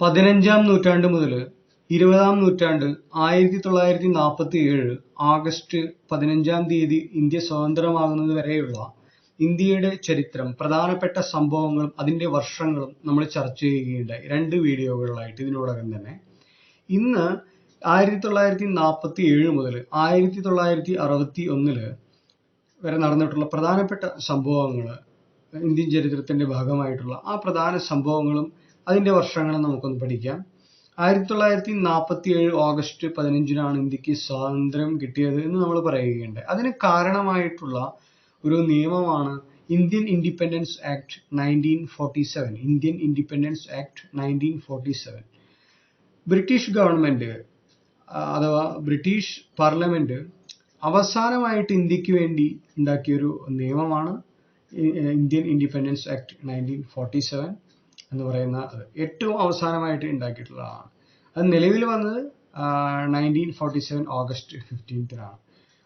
പതിനഞ്ചാം നൂറ്റാണ്ട് മുതൽ ഇരുപതാം നൂറ്റാണ്ട് ആയിരത്തി തൊള്ളായിരത്തി നാൽപ്പത്തി ഏഴ് ആഗസ്റ്റ് പതിനഞ്ചാം തീയതി ഇന്ത്യ സ്വതന്ത്രമാകുന്നത് വരെയുള്ള ഇന്ത്യയുടെ ചരിത്രം പ്രധാനപ്പെട്ട സംഭവങ്ങളും അതിന്റെ വർഷങ്ങളും നമ്മൾ ചർച്ച ചെയ്യുകയുണ്ടായി. രണ്ട് വീഡിയോകളിലായിട്ട് ഇതിനോടകം തന്നെ. ഇന്ന് ആയിരത്തി തൊള്ളായിരത്തി നാൽപ്പത്തി ഏഴ് മുതൽ ആയിരത്തി തൊള്ളായിരത്തി അറുപത്തി ഒന്നിൽ വരെ നടന്നിട്ടുള്ള പ്രധാനപ്പെട്ട സംഭവങ്ങൾ ഇന്ത്യൻ ചരിത്രത്തിന്റെ ഭാഗമായിട്ടുള്ള ആ പ്രധാന സംഭവങ്ങളും അതിന്റെ വർഷങ്ങൾ നമുക്കൊന്ന് പഠിക്കാം. ആയിരത്തി തൊള്ളായിരത്തി നാൽപ്പത്തി ഏഴ് ഓഗസ്റ്റ് പതിനഞ്ചിനാണ് ഇന്ത്യയ്ക്ക് സ്വാതന്ത്ര്യം കിട്ടിയത് എന്ന് നമ്മൾ പറയുകയുണ്ടായി. അതിന് കാരണമായിട്ടുള്ള ഒരു നിയമമാണ് Indian Independence Act nineteen forty seven. Indian Independence Act nineteen forty seven. British government അഥവാ ബ്രിട്ടീഷ് പാർലമെന്റ് അവസാനമായിട്ട് ഇന്ത്യയ്ക്ക് വേണ്ടി ഉണ്ടാക്കിയൊരു നിയമമാണ് Indian Independence Act nineteen forty seven. എന്ന് പറയുന്ന ഏറ്റവും അവസാനമായിട്ട് ഉണ്ടാക്കിയിട്ടുള്ളതാണ്. അത് നിലവിൽ വന്നത് നയന്റീൻ ഫോർട്ടി സെവൻ ഓഗസ്റ്റ് ഫിഫ്റ്റീൻത്തിനാണ്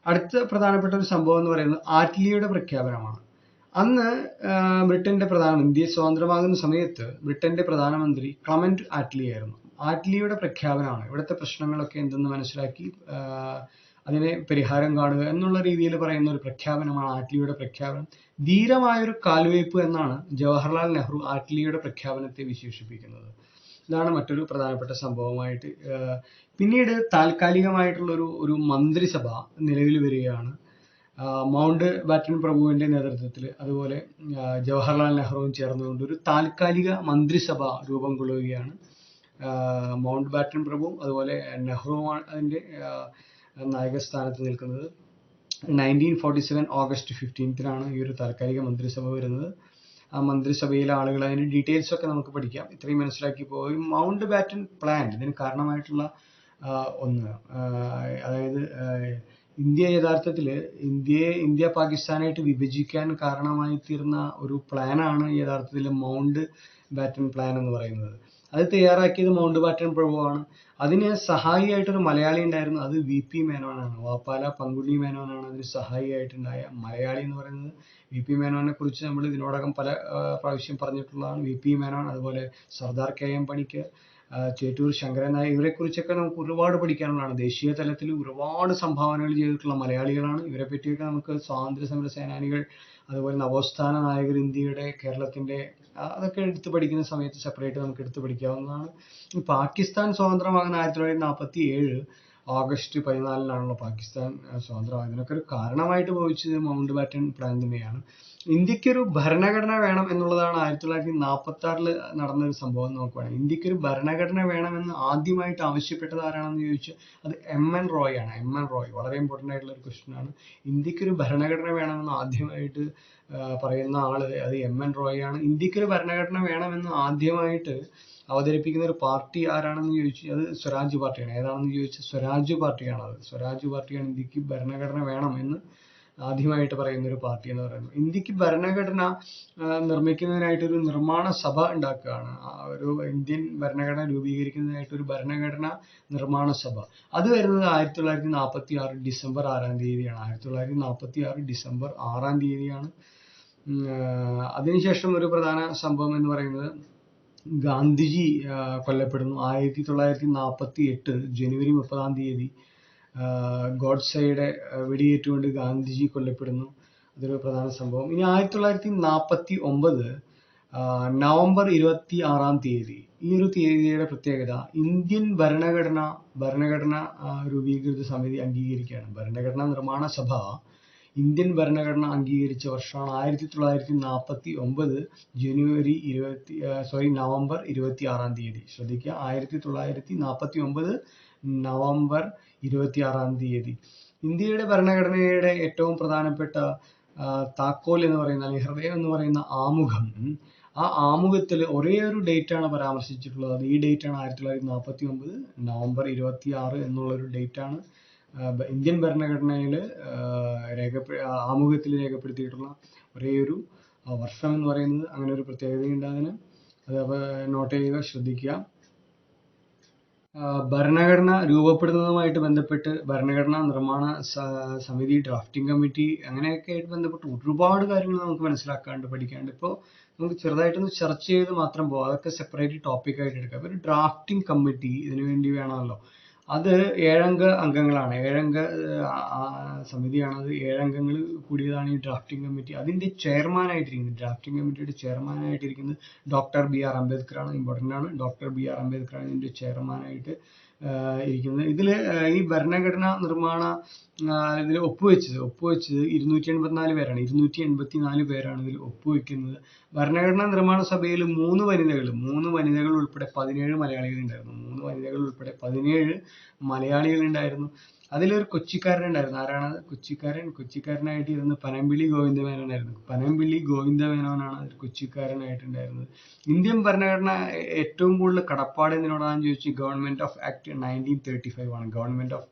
അടുത്ത പ്രധാനപ്പെട്ട ഒരു സംഭവം എന്ന് പറയുന്നത് ആറ്റ്ലിയുടെ പ്രഖ്യാപനമാണ്. അന്ന് ബ്രിട്ടന്റെ പ്രധാന ഇന്ത്യ സ്വതന്ത്രമാകുന്ന സമയത്ത് ബ്രിട്ടന്റെ പ്രധാനമന്ത്രി ക്ലമന്റ് ആറ്റ്ലി ആയിരുന്നു. ആറ്റ്ലിയുടെ പ്രഖ്യാപനമാണ്. ഇവിടുത്തെ പ്രശ്നങ്ങളൊക്കെ എന്തെന്ന് മനസ്സിലാക്കി അതിനെ പരിഹാരം കാണുക എന്നുള്ള രീതിയിൽ പറയുന്ന ഒരു പ്രഖ്യാപനമാണ് ആറ്റ്ലിയുടെ പ്രഖ്യാപനം. ധീരമായൊരു കാൽവയ്പ് എന്നാണ് ജവഹർലാൽ നെഹ്റു ആറ്റ്ലിയുടെ പ്രഖ്യാപനത്തെ വിശേഷിപ്പിക്കുന്നത്. ഇതാണ് മറ്റൊരു പ്രധാനപ്പെട്ട സംഭവമായിട്ട് പിന്നീട് താൽക്കാലികമായിട്ടുള്ള ഒരു മന്ത്രിസഭ നിലവിൽ വരികയാണ്. മൗണ്ട് ബാറ്റൻ പ്രഭുവിന്റെ നേതൃത്വത്തിൽ അതുപോലെ ജവഹർലാൽ നെഹ്റുവും ചേർന്നുകൊണ്ട് ഒരു താൽക്കാലിക മന്ത്രിസഭ രൂപം കൊള്ളുകയാണ്. മൗണ്ട് ബാറ്റൻ പ്രഭുവും അതുപോലെ നെഹ്റുവുമാണ് അതിന്റെ ആ, നായകസ്ഥാനത്ത് നിൽക്കുന്നത്. നയന്റീൻ ഫോർട്ടി സെവൻ ഓഗസ്റ്റ് ഫിഫ്റ്റീൻത്തിനാണ് ഈ ഒരു താൽക്കാലിക മന്ത്രിസഭ വരുന്നത്. ആ മന്ത്രിസഭയിലെ ആളുകൾ അതിന്റെ ഡീറ്റെയിൽസ് ഒക്കെ നമുക്ക് പഠിക്കാം. ഇത്രയും മനസ്സിലാക്കി പോയി. മൗണ്ട് ബാറ്റൻ പ്ലാൻ ഇതിന് കാരണമായിട്ടുള്ള ഒന്ന് അതായത് ഇന്ത്യ യഥാർത്ഥത്തിൽ ഇന്ത്യയെ ഇന്ത്യ പാകിസ്ഥാനായിട്ട് വിഭജിക്കാൻ കാരണമായി തീർന്ന ഒരു പ്ലാനാണ് യഥാർത്ഥത്തിൽ മൗണ്ട് ബാറ്റൻ പ്ലാൻ എന്ന് പറയുന്നത്. അത് തയ്യാറാക്കിയത് മൗണ്ട് ബാറ്റൻ പ്രഭുവാണ്. അതിന് സഹായിയായിട്ടൊരു മലയാളി ഉണ്ടായിരുന്നു. അത് വി പി മേനോനാണ്. വാപ്പാല പങ്കുണ്ണി മേനോനാണ് അതിന് സഹായിയായിട്ടുണ്ടായ മലയാളി എന്ന് പറയുന്നത്. വി പി മേനോനെ കുറിച്ച് നമ്മൾ ഇതിനോടകം പല പ്രാവശ്യം പറഞ്ഞിട്ടുള്ളതാണ്. വി പി മേനോൻ അതുപോലെ സർദാർ കെ എം പണിക്കർ ചേറ്റൂർ ശങ്കരൻ നായർ ഇവരെ കുറിച്ചൊക്കെ നമുക്ക് ഒരുപാട് പഠിക്കാനുള്ളതാണ്. ദേശീയ തലത്തിൽ ഒരുപാട് സംഭാവനകൾ ചെയ്തിട്ടുള്ള മലയാളികളാണ്. ഇവരെ പറ്റിയൊക്കെ നമുക്ക് സ്വാതന്ത്ര്യ സമര സേനാനികൾ അതുപോലെ നവോത്ഥാന നായകർ ഇന്ത്യയുടെ കേരളത്തിന്റെ അതൊക്കെ എടുത്ത് പഠിക്കുന്ന സമയത്ത് സെപ്പറേറ്റ് നമുക്ക് എടുത്ത് പഠിക്കാവുന്നതാണ്. പാകിസ്ഥാൻ സ്വതന്ത്രമാകുന്ന ആയിരത്തി തൊള്ളായിരത്തി നാൽപ്പത്തി ഏഴ് ഓഗസ്റ്റ് പതിനാലിനാണല്ലോ പാകിസ്ഥാൻ സ്വതന്ത്രമായത് ഇതിനൊക്കെ ഒരു കാരണമായിട്ട് ഭവിച്ചത് മൗണ്ട് ബാറ്റൻ പ്ലാൻ തന്നെയാണ് ഇന്ത്യക്കൊരു ഭരണഘടന വേണം എന്നുള്ളതാണ് ആയിരത്തി തൊള്ളായിരത്തി നാൽപ്പത്തി ആറിൽ നടന്ന ഒരു സംഭവം ഇന്ത്യയ്ക്ക് ഇന്ത്യക്കൊരു ഭരണഘടന വേണമെന്ന് ആദ്യമായിട്ട് ആവശ്യപ്പെട്ടത് ആരാണെന്ന് ചോദിച്ചാൽ അത് എം എൻ റോയ് ആണ്. എം എൻ റോയ് വളരെ ഇമ്പോർട്ടന്റ് ആയിട്ടുള്ള ഒരു ക്വസ്റ്റ്യൻ ആണ്. ഇന്ത്യക്കൊരു ഭരണഘടന വേണമെന്ന് ആദ്യമായിട്ട് പറയുന്ന ആൾ അത് എം എൻ റോയ് ആണ്. ഇന്ത്യക്കൊരു ഭരണഘടന വേണമെന്ന് ആദ്യമായിട്ട് അവതരിപ്പിക്കുന്ന ഒരു പാർട്ടി ആരാണെന്ന് ചോദിച്ചു അത് സ്വരാജ് പാർട്ടിയാണ്. ഏതാണെന്ന് ചോദിച്ചാൽ സ്വരാജ് പാർട്ടിയാണ് അത്. സ്വരാജ് പാർട്ടിയാണ് ഇന്ത്യയ്ക്ക് ഭരണഘടന വേണം എന്ന് ആദ്യമായിട്ട് പറയുന്ന ഒരു പാർട്ടി എന്ന് പറയുന്നത്. ഇന്ത്യയ്ക്ക് ഭരണഘടന നിർമ്മിക്കുന്നതിനായിട്ട് ഒരു നിർമ്മാണ സഭ ഉണ്ടാക്കുകയാണ്. ഒരു ഇന്ത്യൻ ഭരണഘടന രൂപീകരിക്കുന്നതിനായിട്ട് ഒരു ഭരണഘടന നിർമ്മാണ സഭ. അത് വരുന്നത് ആയിരത്തി തൊള്ളായിരത്തി നാൽപ്പത്തി ആറ് ഡിസംബർ ആറാം തീയതിയാണ്. ആയിരത്തി തൊള്ളായിരത്തി നാൽപ്പത്തി ആറ് ഡിസംബർ ആറാം തീയതിയാണ് അതിനുശേഷം ഒരു പ്രധാന സംഭവം എന്ന് പറയുന്നത് ഗാന്ധിജി കൊല്ലപ്പെടുന്നു. ആയിരത്തി തൊള്ളായിരത്തി നാൽപ്പത്തി എട്ട് ജനുവരി മുപ്പതാം തീയതി ഗോഡ്സെയുടെ വെടിയേറ്റുകൊണ്ട് ഗാന്ധിജി കൊല്ലപ്പെടുന്നു. അതൊരു പ്രധാന സംഭവം. ഇനി ആയിരത്തി തൊള്ളായിരത്തി നാൽപ്പത്തി ഒമ്പത് നവംബർ ഇരുപത്തി ആറാം തീയതി ഈ ഒരു തീയതിയുടെ പ്രത്യേകത ഇന്ത്യൻ ഭരണഘടന ഭരണഘടന രൂപീകൃത സമിതി അംഗീകരിക്കുകയാണ്. ഭരണഘടനാ നിർമ്മാണ സഭ ഇന്ത്യൻ ഭരണഘടന അംഗീകരിച്ച വർഷമാണ് ആയിരത്തി തൊള്ളായിരത്തി നാൽപ്പത്തി ഒമ്പത് ജനുവരി ഇരുപത്തി സോറി നവംബർ ഇരുപത്തി ആറാം തീയതി. ശ്രദ്ധിക്കുക ആയിരത്തി തൊള്ളായിരത്തി നാൽപ്പത്തി ഒമ്പത് നവംബർ ഇരുപത്തി ആറാം തീയതി. ഇന്ത്യയുടെ ഭരണഘടനയുടെ ഏറ്റവും പ്രധാനപ്പെട്ട താക്കോൽ എന്ന് പറയുന്ന അല്ലെങ്കിൽ ഹൃദയം എന്ന് പറയുന്ന ആമുഖം ആ ആമുഖത്തിൽ ഒരേ ഒരു ഡേറ്റ് ആണ് പരാമർശിച്ചിട്ടുള്ളത്. അത് ഈ ഡേറ്റ് ആണ് ആയിരത്തി തൊള്ളായിരത്തി നാൽപ്പത്തി ഒമ്പത് നവംബർ ഇരുപത്തി ആറ് എന്നുള്ള ഒരു ഡേറ്റ് ആണ് ആ, ഇന്ത്യൻ ഭരണഘടനയിൽ രേഖപ്പെ ആമുഖത്തിൽ രേഖപ്പെടുത്തിയിട്ടുള്ള ഒരേ ഒരു വർഷം എന്ന് പറയുന്നത് അങ്ങനെ ഒരു പ്രത്യേകതയുണ്ട് അതിന്. അത് നോട്ട് ചെയ്യുക ശ്രദ്ധിക്കുക. ഭരണഘടന രൂപപ്പെടുന്നതുമായിട്ട് ബന്ധപ്പെട്ട് ഭരണഘടന നിർമ്മാണ സമിതി ഡ്രാഫ്റ്റിംഗ് കമ്മിറ്റി അങ്ങനെയൊക്കെ ആയിട്ട് ബന്ധപ്പെട്ട് ഒരുപാട് കാര്യങ്ങൾ നമുക്ക് മനസ്സിലാക്കാണ്ട് പഠിക്കാണ്ട് ഇപ്പോൾ നമുക്ക് ചെറുതായിട്ടൊന്ന് ചർച്ച ചെയ്ത് മാത്രം പോകാം അതൊക്കെ സെപ്പറേറ്റ് ടോപ്പിക്കായിട്ട് എടുക്കാം. ഒരു ഡ്രാഫ്റ്റിംഗ് കമ്മിറ്റി ഇതിനു വേണ്ടി വേണമല്ലോ. അത് ഏഴംഗ അംഗങ്ങളാണ്. ഏഴംഗ ഏഹ്, ആ- ആ സമിതിയാണ് അത് ഏഴംഗങ്ങൾ കൂടിയതാണ് ഈ ഡ്രാഫ്റ്റിംഗ് കമ്മിറ്റി അതിന്റെ ചെയർമാനായിട്ടിരിക്കുന്നത് ഡ്രാഫ്റ്റിംഗ് കമ്മിറ്റിയുടെ ചെയർമാനായിട്ടിരിക്കുന്നത് ഡോക്ടർ ബി ആർ അംബേദ്കർ ആണ് ഇമ്പോർട്ടന്റ് ആണ്. ഡോക്ടർ ബി ആർ അംബേദ്കർ ആണ് ഇതിന്റെ ചെയർമാനായിട്ട് ഇരിക്കുന്നത്. ആഹ് ഈ ഭരണഘടന നിർമ്മാണ ഇതിൽ ഒപ്പുവെച്ചത് ഒപ്പുവെച്ചത് ഇരുന്നൂറ്റി എൺപത്തിനാല് പേരാണ്. ഇരുന്നൂറ്റി എൺപത്തി നാല് പേരാണ് ഇതിൽ ഒപ്പുവെക്കുന്നത്. ഭരണഘടനാ നിർമ്മാണ സഭയിൽ മൂന്ന് വനിതകൾ മൂന്ന് വനിതകൾ ഉൾപ്പെടെ പതിനേഴ് മലയാളികൾ ഉണ്ടായിരുന്നു വനിതകൾ ഉൾപ്പെടെ പതിനേഴ് മലയാളികൾ ഉണ്ടായിരുന്നു അതിലൊരു കൊച്ചിക്കാരൻ ഉണ്ടായിരുന്നു ആരാണ്? കൊച്ചിക്കാരൻ കൊച്ചിക്കാരനായിട്ട് ഇരുന്ന് പനമ്പിളി ഗോവിന്ദമേനോനായിരുന്നു. പനമ്പിള്ളി ഗോവിന്ദമേനോനാണ് ഒരു കൊച്ചിക്കാരനായിട്ടുണ്ടായിരുന്നത്. ഇന്ത്യൻ ഭരണഘടന ഏറ്റവും കൂടുതൽ കടപ്പാട് എന്തിനോടാണെന്ന് ചോദിച്ചു government of act nineteen thirty five ആണ്. Government of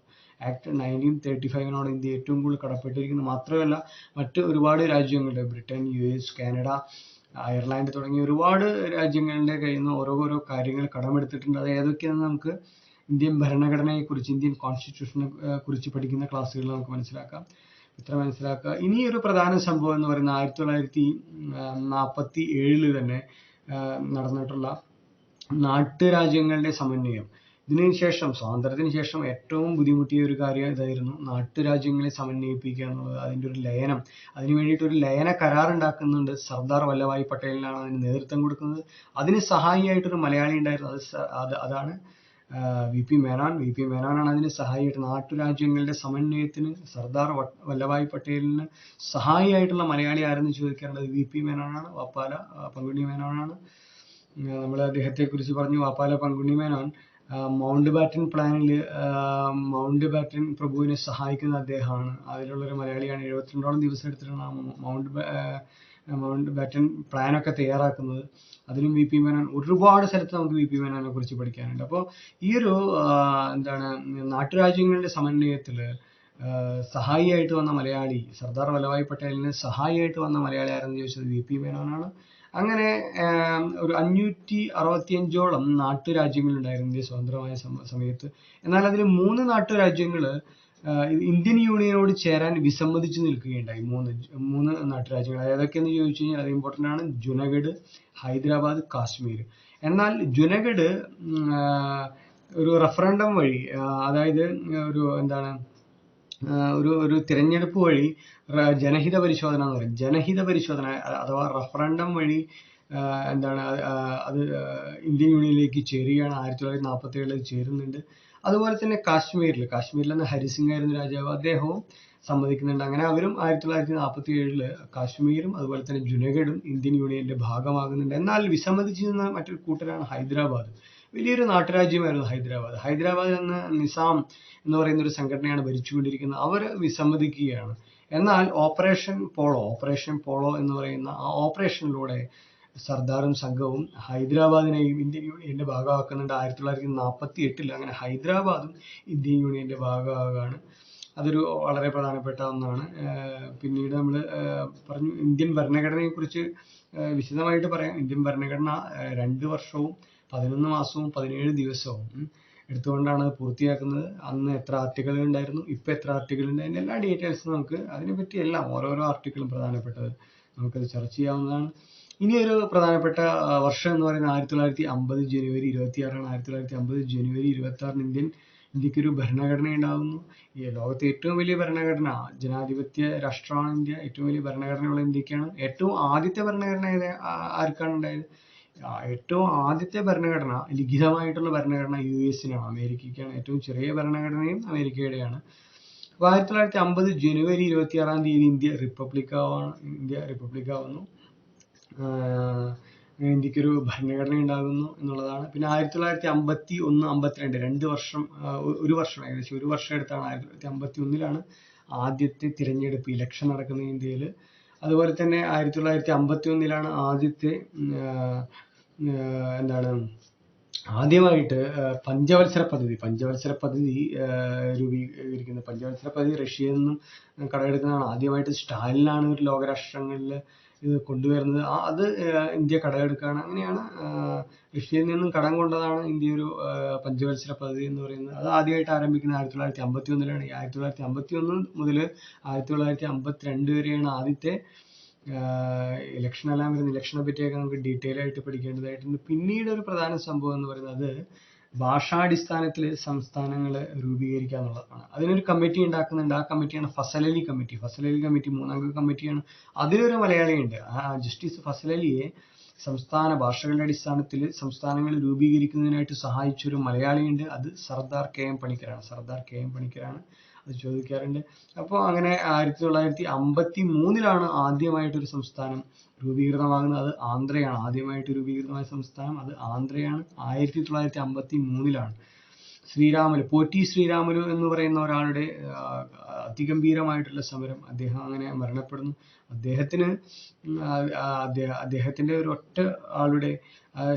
act nineteen thirty ഫൈവിനോട് India ഏറ്റവും കൂടുതൽ കടപ്പെട്ടിരിക്കുന്നത് മാത്രമല്ല മറ്റ് ഒരുപാട് രാജ്യങ്ങളുണ്ട്. Britain U S Canada Ireland തുടങ്ങിയ ഒരുപാട് രാജ്യങ്ങളുടെ കയ്യിൽ നിന്ന് ഓരോ ഓരോ കാര്യങ്ങൾ കടമെടുത്തിട്ടുണ്ട്. അത് ഏതൊക്കെയാണെന്ന് നമുക്ക് ഇന്ത്യൻ ഭരണഘടനയെ കുറിച്ച് ഇന്ത്യൻ കോൺസ്റ്റിറ്റ്യൂഷനെ കുറിച്ച് പഠിക്കുന്ന ക്ലാസ്സുകൾ നമുക്ക് മനസ്സിലാക്കാം. ഇത്ര മനസ്സിലാക്കുക. ഇനി ഒരു പ്രധാന സംഭവം എന്ന് പറയുന്നത് ആയിരത്തി തൊള്ളായിരത്തി നാൽപ്പത്തി ഏഴിൽ തന്നെ നടന്നിട്ടുള്ള നാട്ടുരാജ്യങ്ങളുടെ സമന്വയം. ഇതിനു ശേഷം സ്വാതന്ത്ര്യത്തിന് ശേഷം ഏറ്റവും ബുദ്ധിമുട്ടിയ ഒരു കാര്യം ഇതായിരുന്നു നാട്ടുരാജ്യങ്ങളെ സമന്വയിപ്പിക്കുക എന്നുള്ളത്. അതിന്റെ ഒരു ലയനം. അതിനു വേണ്ടിയിട്ട് ഒരു ലയന കരാർ ഉണ്ടാക്കുന്നുണ്ട് സർദാർ വല്ലഭായ് പട്ടേലിനാണ് അതിന് നേതൃത്വം കൊടുക്കുന്നത്. അതിന് സഹായിയായിട്ടൊരു മലയാളി ഉണ്ടായിരുന്നു. അത് അത് അതാണ് V P Menon. V P മേനോനാണ് അതിന് സഹായിയായിട്ട് നാട്ടുരാജ്യങ്ങളുടെ സമന്വയത്തിന് സർദാർ വല്ലഭായ് പട്ടേലിന് സഹായിയായിട്ടുള്ള മലയാളി ആരെന്ന് ചോദിക്കേണ്ടത് വി പി മേനോനാണ് വാപ്പാല പങ്കുണ്ണി മേനോനാണ്. നമ്മൾ അദ്ദേഹത്തെ കുറിച്ച് പറഞ്ഞു വാപ്പാല പങ്കുണ്ണി മേനോൻ. മൗണ്ട് ബാറ്റൻ പ്ലാനിൽ മൗണ്ട് ബാറ്റൻ പ്രഭുവിനെ സഹായിക്കുന്ന അദ്ദേഹമാണ്. അതിലുള്ളൊരു മലയാളിയാണ് എഴുപത്തിരണ്ടോളം ദിവസം എടുത്തിട്ടാണ് മൗണ്ട് മൗണ്ട് ബാറ്റൻ പ്ലാനൊക്കെ തയ്യാറാക്കുന്നത്. അതിലും വി പി മേനോൻ ഒരുപാട് സ്ഥലത്ത് നമുക്ക് വി പി മേനോനെ കുറിച്ച് പഠിക്കാനുണ്ട്. അപ്പോൾ ഈ ഒരു എന്താണ് നാട്ടുരാജ്യങ്ങളുടെ സമന്വയത്തിൽ സഹായിയായിട്ട് വന്ന മലയാളി സർദാർ വല്ലഭായ് പട്ടേലിന് സഹായിയായിട്ട് വന്ന മലയാളി ആരെന്ന് ചോദിച്ചത് വി പി മേനോനാണ്. അങ്ങനെ ഒരു അഞ്ഞൂറ്റി അറുപത്തിയഞ്ചോളം നാട്ടുരാജ്യങ്ങളുണ്ടായിരുന്നു ഇന്ത്യ സ്വതന്ത്രമായ സമ- സമയത്ത്. എന്നാൽ അതിൽ മൂന്ന് നാട്ടുരാജ്യങ്ങൾ ഇന്ത്യൻ യൂണിയനോട് ചേരാൻ വിസമ്മതിച്ചു നിൽക്കുകയുണ്ടായി. മൂന്ന് മൂന്ന് നാട്ടുരാജ്യങ്ങൾ. ഏതൊക്കെയെന്ന് ചോദിച്ചു കഴിഞ്ഞാൽ അത് ഇമ്പോർട്ടന്റ് ആണ്. ജുനഗഡ് ഹൈദരാബാദ് കാശ്മീർ എന്നാൽ ജുനഗഡ് ഒരു റഫറൻഡം വഴി അതായത് ഒരു എന്താണ് ഒരു ഒരു തിരഞ്ഞെടുപ്പ് വഴി ജനഹിത പരിശോധന എന്ന് പറയും. ജനഹിത പരിശോധന അഥവാ റഫറൻഡം വഴി എന്താണ് അത് ഇന്ത്യൻ യൂണിയനിലേക്ക് ചേരുകയാണ് ആയിരത്തി തൊള്ളായിരത്തി നാൽപ്പത്തി ഏഴിൽ ചേരുന്നുണ്ട്. അതുപോലെ തന്നെ കാശ്മീരിൽ കാശ്മീരിൽ നിന്ന് ഹരിസിംഗ് ആയിരുന്നു രാജാവ്. അദ്ദേഹവും സമ്മതിക്കുന്നുണ്ട്. അങ്ങനെ അവരും ആയിരത്തി തൊള്ളായിരത്തി നാൽപ്പത്തി ഏഴിൽ കാശ്മീരും അതുപോലെ തന്നെ ജുനഗഡും ഇന്ത്യൻ യൂണിയന്റെ ഭാഗമാകുന്നുണ്ട്. എന്നാൽ വിസമ്മതിച്ചിരുന്ന മറ്റൊരു കൂട്ടരാണ് ഹൈദരാബാദ്. വലിയൊരു നാട്ടുരാജ്യമായിരുന്നു ഹൈദരാബാദ്. ഹൈദരാബാദ് എന്ന നിസാം എന്ന് പറയുന്ന ഒരു സംഘടനയാണ് ഭരിച്ചുകൊണ്ടിരിക്കുന്നത്. അവർ വിസമ്മതിക്കുകയാണ്. എന്നാൽ ഓപ്പറേഷൻ പോളോ ഓപ്പറേഷൻ പോളോ എന്ന് പറയുന്ന ആ ഓപ്പറേഷനിലൂടെ സർദാറും സംഘവും ഹൈദരാബാദിനെയും ഇന്ത്യൻ യൂണിയന്റെ ഭാഗമാക്കുന്നുണ്ട്. ആയിരത്തി തൊള്ളായിരത്തി നാൽപ്പത്തി എട്ടിൽ അങ്ങനെ ഹൈദരാബാദും ഇന്ത്യൻ യൂണിയന്റെ ഭാഗമാകുകയാണ് അതൊരു വളരെ പ്രധാനപ്പെട്ട ഒന്നാണ്. പിന്നീട് നമ്മൾ പറഞ്ഞു ഇന്ത്യൻ ഭരണഘടനയെ കുറിച്ച് വിശദമായിട്ട് പറയാം. ഇന്ത്യൻ ഭരണഘടന രണ്ട് വർഷവും പതിനൊന്ന് മാസവും പതിനേഴ് ദിവസവും എടുത്തുകൊണ്ടാണ് അത് പൂർത്തിയാക്കുന്നത്. അന്ന് എത്ര ആർട്ടിക്കിൾ ഉണ്ടായിരുന്നു ഇപ്പൊ എത്ര ആർട്ടിക്കിൾ ഉണ്ട് അതിന്റെ എല്ലാ ഡീറ്റെയിൽസും നമുക്ക് അതിനെപ്പറ്റി എല്ലാം ഓരോരോ ആർട്ടിക്കിളും പ്രധാനപ്പെട്ടത് നമുക്കത് ചർച്ച ചെയ്യാവുന്നതാണ്. ഇനി ഒരു പ്രധാനപ്പെട്ട വർഷം എന്ന് പറയുന്നത് ആയിരത്തി തൊള്ളായിരത്തി അമ്പത് ജനുവരി ഇരുപത്തി ആറാണ് ആയിരത്തി തൊള്ളായിരത്തി അമ്പത് ജനുവരി ഇരുപത്തി ആറിന് ഇന്ത്യൻ ഇന്ത്യയ്ക്ക് ഒരു ഭരണഘടന ഉണ്ടാകുന്നു. ഈ ലോകത്തെ ഏറ്റവും വലിയ ഭരണഘടന ജനാധിപത്യ രാഷ്ട്രമാണ് ഇന്ത്യ. ഏറ്റവും വലിയ ഭരണഘടനയുള്ള ഇന്ത്യക്കാണ്. ഏറ്റവും ആദ്യത്തെ ഭരണഘടന ആർക്കാണ് ഉണ്ടായത്? ഏറ്റവും ആദ്യത്തെ ഭരണഘടന ലിഖിതമായിട്ടുള്ള ഭരണഘടന യു എസിനാണ് അമേരിക്കയ്ക്കാണ്. ഏറ്റവും ചെറിയ ഭരണഘടനയും അമേരിക്കയുടെയാണ്. അപ്പോൾ ആയിരത്തി തൊള്ളായിരത്തി അമ്പത് ജനുവരി ഇരുപത്തി ആറാം തീയതി ഇന്ത്യ റിപ്പബ്ലിക് ആവാണ് ഇന്ത്യ റിപ്പബ്ലിക് ആവുന്നു. ഇന്ത്യക്കൊരു ഭരണഘടന ഉണ്ടാകുന്നു എന്നുള്ളതാണ്. പിന്നെ ആയിരത്തി തൊള്ളായിരത്തി അമ്പത്തി ഒന്ന് അമ്പത്തിരണ്ട് രണ്ട് വർഷം ഒരു വർഷം ഏകദേശം ഒരു വർഷം എടുത്താണ് ആയിരത്തി തൊള്ളായിരത്തി അമ്പത്തി ഒന്നിലാണ് ആദ്യത്തെ തിരഞ്ഞെടുപ്പ് ഇലക്ഷൻ നടക്കുന്നത് ഇന്ത്യയിൽ അതുപോലെ തന്നെ ആയിരത്തി തൊള്ളായിരത്തി അമ്പത്തി ഒന്നിലാണ് ആദ്യത്തെ എന്താണ് ആദ്യമായിട്ട് പഞ്ചവത്സര പദ്ധതി പഞ്ചവത്സര പദ്ധതി ആഹ് രൂപീകരിക്കുന്നത്. പഞ്ചവത്സര പദ്ധതി റഷ്യയിൽ നിന്നും കടമെടുക്കുന്നതാണ്. ആദ്യമായിട്ട് സ്റ്റാലിനാണ് ഒരു ലോകരാഷ്ട്രങ്ങളിൽ ഇത് കൊണ്ടുവരുന്നത്. ആ അത് ഇന്ത്യ കടമെടുക്കുകയാണ്. അങ്ങനെയാണ് റഷ്യയിൽ നിന്നും കടം കൊണ്ടതാണ് ഇന്ത്യ ഒരു പഞ്ചവത്സര പദ്ധതി എന്ന് പറയുന്നത്. അത് ആദ്യമായിട്ട് ആരംഭിക്കുന്നത് ആയിരത്തി തൊള്ളായിരത്തി അമ്പത്തി ഒന്നിലാണ് ആയിരത്തി തൊള്ളായിരത്തി അമ്പത്തി ഒന്ന് മുതൽ ആയിരത്തി തൊള്ളായിരത്തി അമ്പത്തി രണ്ട് വരെയാണ് ആദ്യത്തെ ഇലക്ഷൻ എല്ലാം വരുന്ന ഇലക്ഷനെ പറ്റിയൊക്കെ നമുക്ക് ഡീറ്റെയിൽ ആയിട്ട് പഠിക്കേണ്ടതായിട്ടുണ്ട്. പിന്നീട് ഒരു പ്രധാന സംഭവം എന്ന് പറയുന്നത് ഭാഷാടിസ്ഥാനത്തിൽ സംസ്ഥാനങ്ങൾ രൂപീകരിക്കുക എന്നുള്ളതാണ്. അതിനൊരു കമ്മിറ്റി ഉണ്ടാക്കുന്നുണ്ട്. ആ കമ്മിറ്റിയാണ് ഫസലലി കമ്മിറ്റി ഫസലലി കമ്മിറ്റി മൂന്നംഗ കമ്മിറ്റിയാണ് അതിലൊരു മലയാളിയുണ്ട്. ആ ജസ്റ്റിസ് ഫസലലിയെ സംസ്ഥാന ഭാഷകളുടെ അടിസ്ഥാനത്തിൽ സംസ്ഥാനങ്ങൾ രൂപീകരിക്കുന്നതിനായിട്ട് സഹായിച്ചൊരു മലയാളിയുണ്ട്. അത് സർദാർ കെ എം പണിക്കരാണ്. സർദാർ കെ എം പണിക്കരാണ്. ചോദിക്കാറുണ്ട്. അപ്പോൾ അങ്ങനെ ആയിരത്തി തൊള്ളായിരത്തി അമ്പത്തി മൂന്നിലാണ് ആദ്യമായിട്ട് ഒരു സംസ്ഥാനം രൂപീകൃതമാകുന്നത്. അത് ആന്ധ്രയാണ്. ആദ്യമായിട്ട് രൂപീകൃതമായ സംസ്ഥാനം. അത് ആന്ധ്രയാണ്. ആയിരത്തി തൊള്ളായിരത്തി അമ്പത്തി മൂന്നിലാണ് ശ്രീരാമലു പോറ്റി ശ്രീരാമലു എന്ന് പറയുന്ന ഒരാളുടെ അതിഗംഭീരമായിട്ടുള്ള സമരം അദ്ദേഹം അങ്ങനെ മരണപ്പെടുന്നു. അദ്ദേഹത്തിന് അദ്ദേഹത്തിന്റെ ഒരു ഒറ്റ ആളുടെ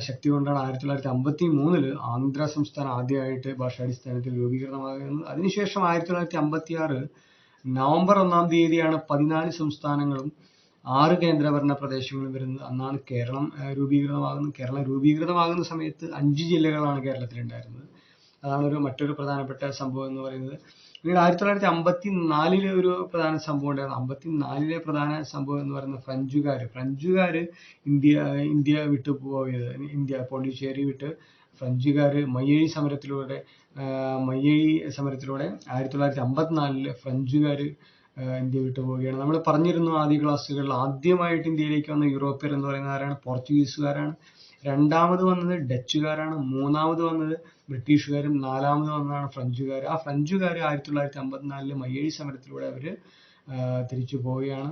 ശക്തി കൊണ്ടാണ് ആയിരത്തി തൊള്ളായിരത്തി അമ്പത്തി മൂന്നിൽ ആന്ധ്ര സംസ്ഥാനം ആദ്യമായിട്ട് ഭാഷാടിസ്ഥാനത്തിൽ രൂപീകൃതമാകുന്നത്. അതിനുശേഷം ആയിരത്തി തൊള്ളായിരത്തി അമ്പത്തി ആറ് നവംബർ ഒന്നാം തീയതിയാണ് പതിനാല് സംസ്ഥാനങ്ങളും ആറ് കേന്ദ്രഭരണ പ്രദേശങ്ങളും വരുന്നത്. അന്നാണ് കേരളം രൂപീകൃതമാകുന്നത്. കേരളം രൂപീകൃതമാകുന്ന സമയത്ത് അഞ്ച് ജില്ലകളാണ് കേരളത്തിലുണ്ടായിരുന്നത്. അതാണ് ഒരു മറ്റൊരു പ്രധാനപ്പെട്ട സംഭവം എന്ന് പറയുന്നത്. പിന്നീട് ആയിരത്തി തൊള്ളായിരത്തി അമ്പത്തി നാലിലെ ഒരു പ്രധാന സംഭവം ഉണ്ടായിരുന്നു. അമ്പത്തി നാലിലെ പ്രധാന സംഭവം എന്ന് പറയുന്നത് ഫ്രഞ്ചുകാർ ഫ്രഞ്ചുകാർ ഇന്ത്യ ഇന്ത്യ വിട്ടു പോയത് ഇന്ത്യ പോണ്ടിച്ചേരി വിട്ട് ഫ്രഞ്ചുകാർ മയ്യഴി സമരത്തിലൂടെ മയ്യഴി സമരത്തിലൂടെ ആയിരത്തി തൊള്ളായിരത്തി അമ്പത്തിനാലിൽ ഫ്രഞ്ചുകാർ ഇന്ത്യ വിട്ടു പോവുകയാണ്. നമ്മൾ പറഞ്ഞിരുന്നു ആദ്യ ക്ലാസ്സുകളിൽ ആദ്യമായിട്ട് ഇന്ത്യയിലേക്ക് വന്ന യൂറോപ്യർ എന്ന് പറയുന്ന ആരാണ്? പോർച്ചുഗീസുകാരാണ്. രണ്ടാമത് വന്നത് ഡച്ചുകാരാണ് മൂന്നാമത് വന്നത് ബ്രിട്ടീഷുകാരും നാലാമത് വന്നതാണ് ഫ്രഞ്ചുകാർ ആ ഫ്രഞ്ചുകാർ ആയിരത്തി തൊള്ളായിരത്തി അമ്പത്തിനാലിലെ മയ്യഴി സമരത്തിലൂടെ അവർ തിരിച്ചു പോവുകയാണ്.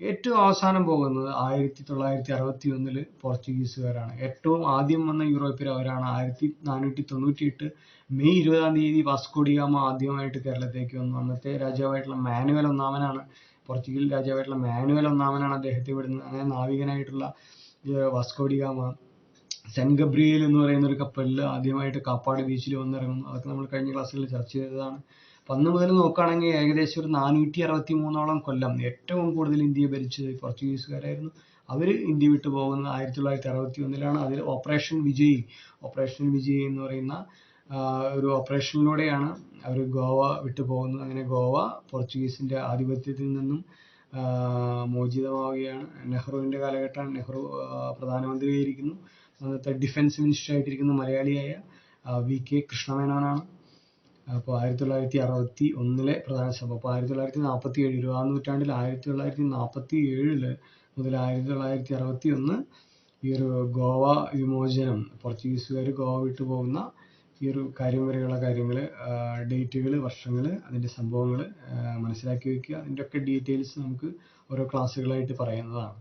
ഏറ്റവും അവസാനം പോകുന്നത് ആയിരത്തി തൊള്ളായിരത്തി അറുപത്തി ഒന്നിൽ പോർച്ചുഗീസുകാരാണ്. ഏറ്റവും ആദ്യം വന്ന യൂറോപ്യർ അവരാണ് ആയിരത്തി നാനൂറ്റി തൊണ്ണൂറ്റി എട്ട് മെയ് ഇരുപതാം തീയതി വാസ്കോഡിഗാമ ആദ്യമായിട്ട് കേരളത്തിലേക്ക് വന്നു. അന്നത്തെ രാജാവായിട്ടുള്ള മാനുവൽ ഒന്നാമനാണ് പോർച്ചുഗൽ രാജാവായിട്ടുള്ള മാനുവൽ ഒന്നാമനാണ് അദ്ദേഹത്തെ വിടുന്നത് അങ്ങനെ നാവികനായിട്ടുള്ള വാസ്കോഡിഗാമ സെന്റ് ഗബ്രിയേൽ എന്ന് പറയുന്ന ഒരു കപ്പലിൽ ആദ്യമായിട്ട് കാപ്പാട് ബീച്ചിൽ വന്നിറങ്ങുന്നു. അതൊക്കെ നമ്മൾ കഴിഞ്ഞ ക്ലാസ്സുകളിൽ ചർച്ച ചെയ്തതാണ്. അപ്പൊ അന്ന് മുതൽ നോക്കുകയാണെങ്കിൽ ഏകദേശം ഒരു നാനൂറ്റി അറുപത്തി മൂന്നോളം കൊല്ലം ഏറ്റവും കൂടുതൽ ഇന്ത്യയെ ഭരിച്ചത് പോർച്ചുഗീസുകാരായിരുന്നു. അവർ ഇന്ത്യ വിട്ടു പോകുന്നത് ആയിരത്തി തൊള്ളായിരത്തി അറുപത്തി ഒന്നിലാണ് അതിൽ ഓപ്പറേഷൻ വിജയ് ഓപ്പറേഷൻ വിജയ് എന്ന് പറയുന്ന ഒരു ഓപ്പറേഷനിലൂടെയാണ് അവർ ഗോവ വിട്ടു പോകുന്നത്. അങ്ങനെ ഗോവ പോർച്ചുഗീസിന്റെ ആധിപത്യത്തിൽ നിന്നും മോചിതമാവുകയാണ്. നെഹ്റുവിന്റെ കാലഘട്ടമാണ് നെഹ്റു പ്രധാനമന്ത്രിയായിരിക്കുന്നു. ഡിഫൻസ് മിനിസ്റ്റർ ആയിട്ടിരിക്കുന്ന മലയാളിയായ വി കെ കൃഷ്ണമേനോനാണ്. അപ്പോൾ ആയിരത്തി തൊള്ളായിരത്തി അറുപത്തി ഒന്നിലെ പ്രധാന സഭ. അപ്പോൾ ആയിരത്തി തൊള്ളായിരത്തി നാൽപ്പത്തി ഏഴ് ഇരുപതാം നൂറ്റാണ്ടിൽ ആയിരത്തി തൊള്ളായിരത്തി നാൽപ്പത്തി ഏഴിൽ മുതൽ ആയിരത്തി തൊള്ളായിരത്തി അറുപത്തി ഒന്ന് ഈ ഒരു ഗോവ വിമോചനം പോർച്ചുഗീസുകാർ ഗോവ വിട്ടു പോകുന്ന ഈ ഒരു കാര്യം വരെയുള്ള കാര്യങ്ങൾ ഡേറ്റുകൾ വർഷങ്ങൾ അതിന്റെ സംഭവങ്ങൾ മനസ്സിലാക്കി വയ്ക്കുക. അതിന്റെ ഒക്കെ ഡീറ്റെയിൽസ് നമുക്ക് ഓരോ ക്ലാസ്സുകളായിട്ട് പറയുന്നതാണ്.